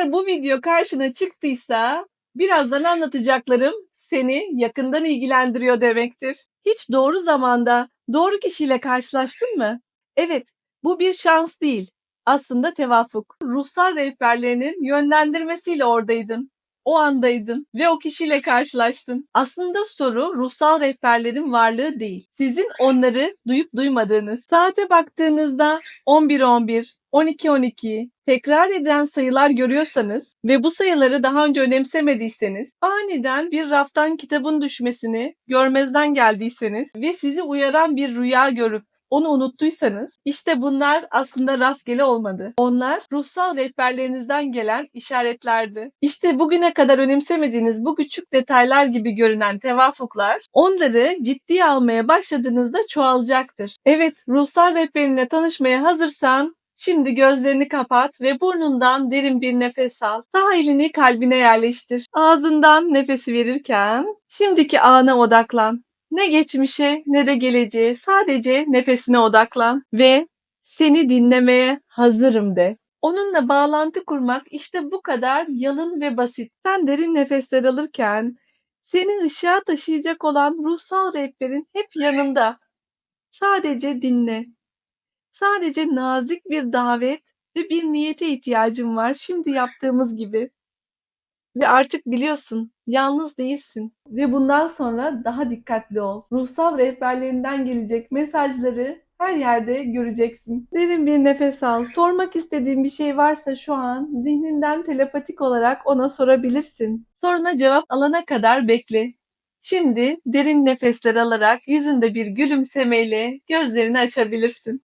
Eğer bu video karşına çıktıysa birazdan anlatacaklarım seni yakından ilgilendiriyor demektir. Hiç doğru zamanda doğru kişiyle karşılaştın mı? Evet, bu bir şans değil. Aslında tevafuk. Ruhsal rehberlerinin yönlendirmesiyle oradaydın. O andaydın ve o kişiyle karşılaştın. Aslında soru ruhsal rehberlerin varlığı değil. Sizin onları duyup duymadığınız. Saate baktığınızda 11-11, 12-12 tekrar eden sayılar görüyorsanız ve bu sayıları daha önce önemsemediyseniz, aniden bir raftan kitabın düşmesini görmezden geldiyseniz ve sizi uyaran bir rüya görüp onu unuttuysanız işte bunlar aslında rastgele olmadı. Onlar ruhsal rehberlerinizden gelen işaretlerdi. İşte bugüne kadar önemsemediğiniz bu küçük detaylar gibi görünen tevafuklar onları ciddiye almaya başladığınızda çoğalacaktır. Evet ruhsal rehberinle tanışmaya hazırsan Şimdi gözlerini kapat ve burnundan derin bir nefes al. Sağ kalbine yerleştir. Ağzından nefesi verirken şimdiki ana odaklan. Ne geçmişe ne de geleceğe sadece nefesine odaklan ve seni dinlemeye hazırım de. Onunla bağlantı kurmak işte bu kadar yalın ve basit. Sen derin nefesler alırken seni ışığa taşıyacak olan ruhsal rehberin hep yanında. Sadece dinle. Sadece nazik bir davet ve bir niyete ihtiyacım var şimdi yaptığımız gibi. Ve artık biliyorsun, yalnız değilsin. Ve bundan sonra daha dikkatli ol. Ruhsal rehberlerinden gelecek mesajları her yerde göreceksin. Derin bir nefes al. Sormak istediğin bir şey varsa şu an zihninden telepatik olarak ona sorabilirsin. Soruna cevap alana kadar bekle. Şimdi derin nefesler alarak yüzünde bir gülümsemeyle gözlerini açabilirsin.